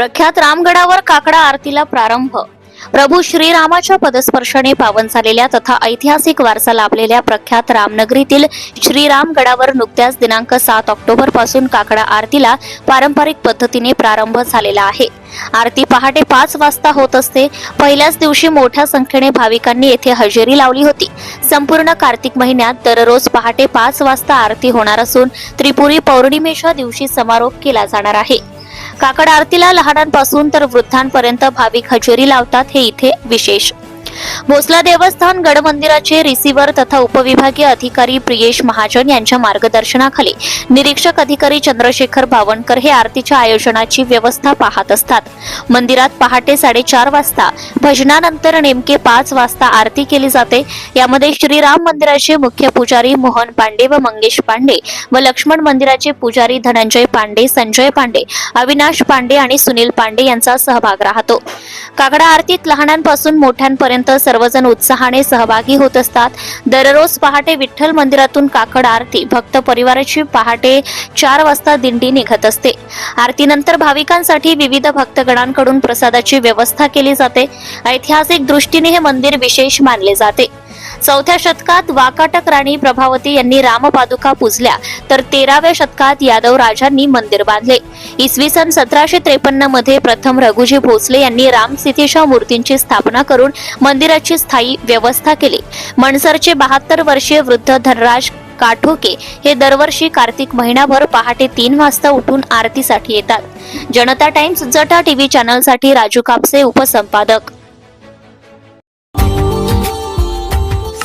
प्रख्यात रामगडावर काकडा आरतीला प्रारंभ. प्रभू श्रीरामाच्या पदस्पर्शाने पावन झालेल्या तथा ऐतिहासिक वारसा लाभलेल्या प्रख्यात रामनगरीतील श्रीरामगडावर नुकत्याच दिनांक सात ऑक्टोबरपासून काकडा आरतीला पारंपरिक पद्धतीने प्रारंभ झालेला आहे. आरती पहाटे पाच वाजता होत असते. पहिल्याच दिवशी मोठ्या संख्येने भाविकांनी येथे हजेरी लावली होती. संपूर्ण कार्तिक महिन्यात दररोज पहाटे पाच वाजता आरती होणार असून त्रिपुरी पौर्णिमेच्या दिवशी समारोप केला जाणार आहे. काकड आरतीला लहानांपासून तर वृद्धांपर्यंत भाविक हजेरी लावतात हे इथे विशेष. भोसला देवस्थान गड मंदिराचे रिसिव्हर तथा उपविभागीय अधिकारी प्रियेश महाजन यांच्या मार्गदर्शनाखाली निरीक्षक अधिकारी चंद्रशेखर बावणकर हे आरतीच्या आयोजनाची व्यवस्था पाहत असतात. मंदिरात पहाटे साडेचार वाजता भजनानंतर नेमके पाच वाजता आरती केली जाते. यामध्ये श्रीराम मंदिराचे मुख्य पुजारी मोहन पांडे व मंगेश पांडे व लक्ष्मण मंदिराचे पुजारी धनंजय पांडे संजय पांडे अविनाश पांडे आणि सुनील पांडे यांचा सहभाग राहतो. काकडा आरतीत लहानांपासून मोठ्यांपर्यंत सर्वजण उत्साहाने सहभागी होत असतात. दररोज पहाटे विठ्ठल मंदिरातून काकड आरती भक्त परिवाराची पहाटे चार वाजता दिंडी निघत असते. आरतीनंतर भाविकांसाठी विविध भक्तगणांकडून प्रसादाची व्यवस्था केली जाते. ऐतिहासिक दृष्टीने हे मंदिर विशेष मानले जाते. चौथ्या शतकात वाकाटक राणी प्रभावती यांनी रामपादुका पूजल्या तर तेराव्या शतकात यादव राजांनी मंदिर बांधले. इसवी सन सतराशे त्रेपन्नमध्ये प्रथम रघुजी भोसले यांनी रामसीतेच्या मूर्तींची स्थापना करून मंदिराची स्थायी व्यवस्था केली. मनसरचे बहात्तर वर्षीय वृद्ध धनराज काठोके हे दरवर्षी कार्तिक महिनाभर पहाटे तीन वाजता उठून आरतीसाठी येतात. जनता टाइम्स जटा टीव्ही चॅनलसाठी राजू कापसे उपसंपादक.